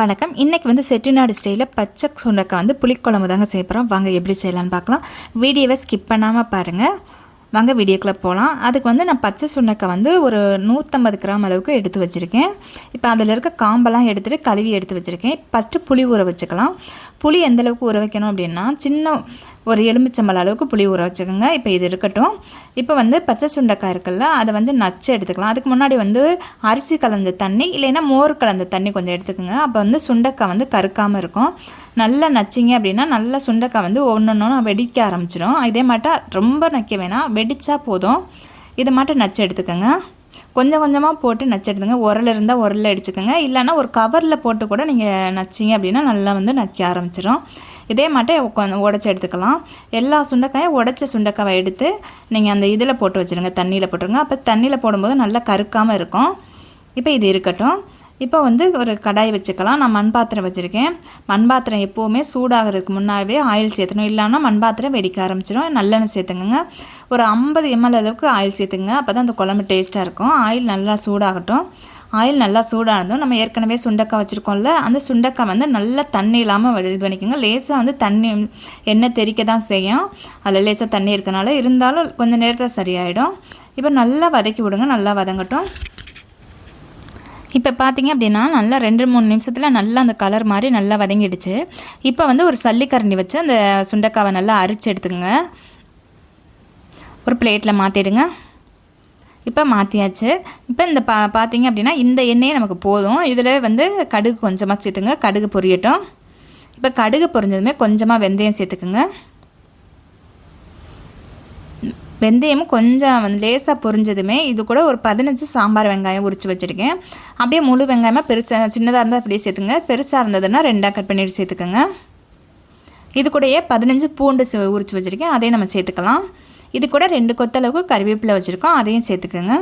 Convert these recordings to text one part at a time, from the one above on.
வணக்கம். இன்றைக்கி வந்து செட்டிநாடு ஸ்டைலில் பச்சை சுண்டக்காய் வந்து புளிக்குழம்பு தாங்க செய்ய வாங்க எப்படி செய்யலான்னு பார்க்கலாம். வீடியோவை ஸ்கிப் பண்ணாமல் பாருங்கள் வாங்க வீடியோக்குள்ளே போகலாம் அதுக்கு வந்து நான் பச்சை சுண்டக்காய் வந்து ஒரு நூற்றம்பது கிராம் அளவுக்கு எடுத்து வச்சுருக்கேன். இப்போ அதில் இருக்க காம்பெல்லாம் எடுத்துகிட்டு கழுவி எடுத்து வச்சுருக்கேன். ஃபஸ்ட்டு புளி ஊற வச்சுக்கலாம். புளி எந்த அளவுக்கு ஊற வைக்கணும் அப்படின்னா சின்ன ஒரு எலுமிச்சம்பழ அளவுக்கு புளி ஊற வச்சுக்கோங்க. இப்போ இது இருக்கட்டும். இப்போ வந்து பச்சை சுண்டைக்காய் இருக்குல்ல அதை வந்து நச்சு எடுத்துக்கலாம். அதுக்கு முன்னாடி வந்து அரிசி கலந்த தண்ணி இல்லைன்னா மோர் கலந்த தண்ணி கொஞ்சம் எடுத்துக்கோங்க. அப்போ வந்து சுண்டைக்காய் வந்து கருக்காமல் இருக்கும். நல்லா நச்சிங்க அப்படின்னா நல்லா சுண்டைக்காய் வந்து ஒன்று ஒன்று வெடிக்க ஆரம்பிச்சிடும். இதே மாட்டா ரொம்ப நக்க வேணாம். வெடித்தா போதும். இதை மட்டும் நச்சு எடுத்துக்கோங்க. கொஞ்சம் கொஞ்சமாக போட்டு நச்சு எடுத்துங்க உரல் இருந்தால் உரலில் அடிச்சுக்கோங்க இல்லைன்னா ஒரு கவரில் போட்டு கூட நீங்கள் நச்சிங்க அப்படின்னா நல்லா வந்து நக்க ஆரம்பிச்சிடும் இதே மட்டும் உடச்சி எடுத்துக்கலாம். எல்லா சுண்டைக்காயும் உடச்ச சுண்டைக்காவை எடுத்து நீங்கள் அந்த இதில் போட்டு வச்சுருங்க. தண்ணியில் போட்டுருங்க. அப்போ தண்ணியில் போடும்போது நல்லா கருக்காமல் இருக்கும். இப்போ இது இருக்கட்டும். இப்போ வந்து ஒரு கடாய் வச்சுக்கலாம். நான் மண் பாத்திரம் வச்சுருக்கேன். மண் பாத்திரம் எப்போவுமே சூடாகிறதுக்கு முன்னாடியே ஆயில் சேர்த்தணும். இல்லைன்னா மண் பாத்திரம் வெடிக்க ஆரம்பிச்சிடும். நல்லெண்ணெய் சேர்த்துங்க ஒரு ஐம்பது எம்எல் அளவுக்கு ஆயில் சேர்த்துங்க அப்போ தான் அந்த குழம்பு டேஸ்ட்டாக இருக்கும். ஆயில் நல்லா சூடாகட்டும். ஆயில் நல்லா சூடானதும் நம்ம ஏற்கனவே சுண்டக்காய் வச்சுருக்கோம்ல அந்த சுண்டக்காய் வந்து நல்லா தண்ணி இல்லாமல் இது பண்ணிக்கோங்க. லேசாக வந்து தண்ணி எண்ணெய் தெறிக்க தான் செய்யும். அதில் லேசாக தண்ணி இருக்கனால இருந்தாலும் கொஞ்சம் நேரத்தில் சரியாயிடும். இப்போ நல்லா வதக்கி விடுங்க. நல்லா வதங்கட்டும். இப்போ பார்த்தீங்க அப்படின்னா நல்லா ரெண்டு மூணு நிமிஷத்தில் நல்லா அந்த கலர் மாதிரி நல்லா வதங்கிடுச்சு. இப்போ வந்து ஒரு சல்லிக்கரண்டி வச்சு அந்த சுண்டக்காவை நல்லா அரிச்சு எடுத்துக்கோங்க. ஒரு பிளேட்டில் மாற்றிடுங்க இப்போ மாற்றியாச்சு இப்போ இந்த பா பார்த்தீங்க அப்படின்னா இந்த எண்ணெயே நமக்கு போதும். இதில் வந்து கடுகு கொஞ்சமாக சேர்த்துங்க. கடுகு பொரியட்டும். இப்போ கடுகு பொரிஞ்சதுமே கொஞ்சமாக வெந்தயம் சேர்த்துக்குங்க. வெந்தயமும் கொஞ்சம் வந்து லேசாக பொரிஞ்சதுமே இது கூட ஒரு பதினஞ்சு சாம்பார் வெங்காயம் உரித்து வச்சுருக்கேன். அப்படியே முழு வெங்காயமாக பெருசாக சின்னதாக இருந்தால் அப்படியே சேர்த்துங்க. பெருசாக இருந்ததுன்னா ரெண்டாக கட் பண்ணிட்டு சேர்த்துக்கோங்க. இது கூடயே பதினஞ்சு பூண்டு உரித்து வச்சுருக்கேன். அதையும் நம்ம சேர்த்துக்கலாம். இது கூட ரெண்டு கொத்தளவுக்கு கருவேப்பிலை வச்சுருக்கோம். அதையும் சேர்த்துக்குங்க.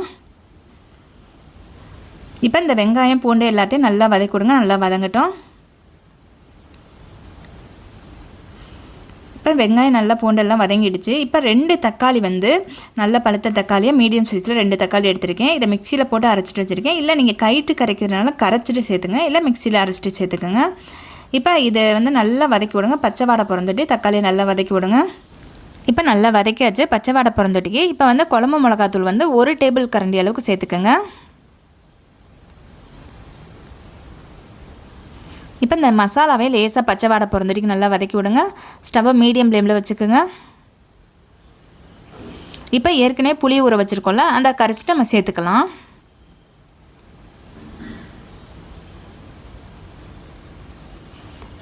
இப்போ இந்த வெங்காயம் பூண்டு எல்லாத்தையும் நல்லா வதக்கி கொடுங்க நல்லா வதங்கட்டும். அப்புறம் வெங்காயம் நல்லா பூண்டெல்லாம் வதங்கிடுச்சு. இப்போ ரெண்டு தக்காளி வந்து நல்ல பழுத்த தக்காளியாக மீடியம் சைஸில் ரெண்டு தக்காளி எடுத்திருக்கேன். இதை மிக்சியில் போட்டு அரைச்சிட்டு வச்சுருக்கேன். இல்லை நீங்கள் கைட்டு கரைக்கிறதுனால கரைச்சிட்டு சேர்த்துங்க. இல்லை மிக்சியில் அரைச்சிட்டு சேர்த்துக்கோங்க. இப்போ இதை வந்து நல்லா வதக்கி விடுங்க. பச்சை வாடை பிறந்துட்டு தக்காளியை நல்லா வதக்கி விடுங்க. இப்போ நல்லா வதக்கியாச்சு. பச்சை வாடை பிறந்துட்டிக்கு இப்போ வந்து குழம்பு மிளகாத்தூள் வந்து ஒரு டேபிள் கரண்டி அளவுக்கு சேர்த்துக்கோங்க. இப்போ இந்த மசாலாவே லேசாக பச்சை வாடை பிறந்துட்டிக்கு நல்லா வதக்கி விடுங்க. ஸ்டவ்வை மீடியம் ஃப்ளேமில் வச்சுக்கோங்க. இப்போ ஏற்கனவே புளி ஊற வச்சுருக்கோம்ல அந்த கரைச்சிட்டு நம்ம சேர்த்துக்கலாம்.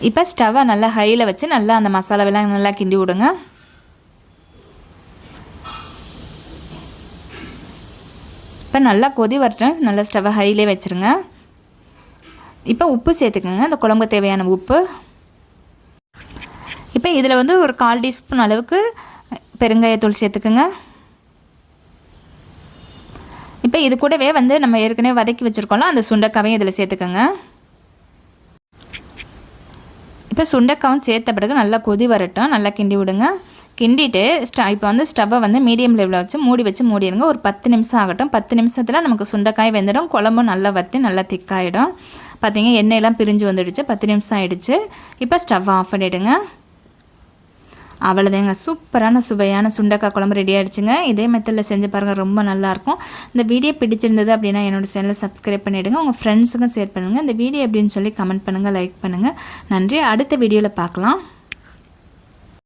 இப்போ ஸ்டவ்வை நல்லா ஹையில் வச்சு நல்லா அந்த மசாலாவெல்லாம் நல்லா கிண்டி விடுங்க. இப்போ நல்லா கொதி வரட்டும் நல்லா ஸ்டவ்வை ஹையிலே வச்சுருங்க. இப்போ உப்பு சேர்த்துக்கோங்க. அந்த குழம்புக்கு தேவையான உப்பு. இப்போ இதில் வந்து ஒரு கால் டீஸ்பூன் அளவுக்கு பெருங்காயத்தூள் சேர்த்துக்குங்க. இப்போ இது கூடவே வந்து நம்ம ஏற்கனவே வதக்கி வச்சுருக்கோம்ல அந்த சுண்டைக்காவையும் இதில் சேர்த்துக்கோங்க. இப்போ சுண்டைக்காவும் சேர்த்த பிறகு நல்லா கொதி வரட்டும். நல்லா கிண்டி விடுங்க. கிண்டிட்டு ஸ்ட இப்போ வந்து ஸ்டவ்வை வந்து மீடியம் லெவலில் வச்சு மூடி வச்சு மூடிடுங்க. ஒரு பத்து நிமிஷம் ஆகட்டும். பத்து நிமிஷத்தில் நமக்கு சுண்டைக்காய் வெந்துடும். குழம்பும் நல்லா வற்றி நல்லா திக்காயிடும் பார்த்தீங்க எண்ணெயெல்லாம் பிரிஞ்சு வந்துடுச்சு. பத்து நிமிஷம் ஆகிடுச்சு இப்போ ஸ்டவ் ஆஃப் பண்ணிவிடுங்க அவ்வளோதாங்க சூப்பரான சுவையான சுண்டக்காய் குழம்பு ரெடி ஆகிடுச்சுங்க இதே மெத்தடில் செஞ்சு பாருங்கள் ரொம்ப நல்லாயிருக்கும். இந்த வீடியோ பிடிச்சிருந்தது அப்படின்னா என்னோடய சேனலை சப்ஸ்கிரைப் பண்ணிவிடுங்க உங்கள் ஃப்ரெண்ட்ஸுக்கும் ஷேர் பண்ணுங்கள் இந்த வீடியோ எப்படின்னு சொல்லி கமெண்ட் பண்ணுங்கள் லைக் பண்ணுங்கள் நன்றி. அடுத்த வீடியோவில் பார்க்கலாம்.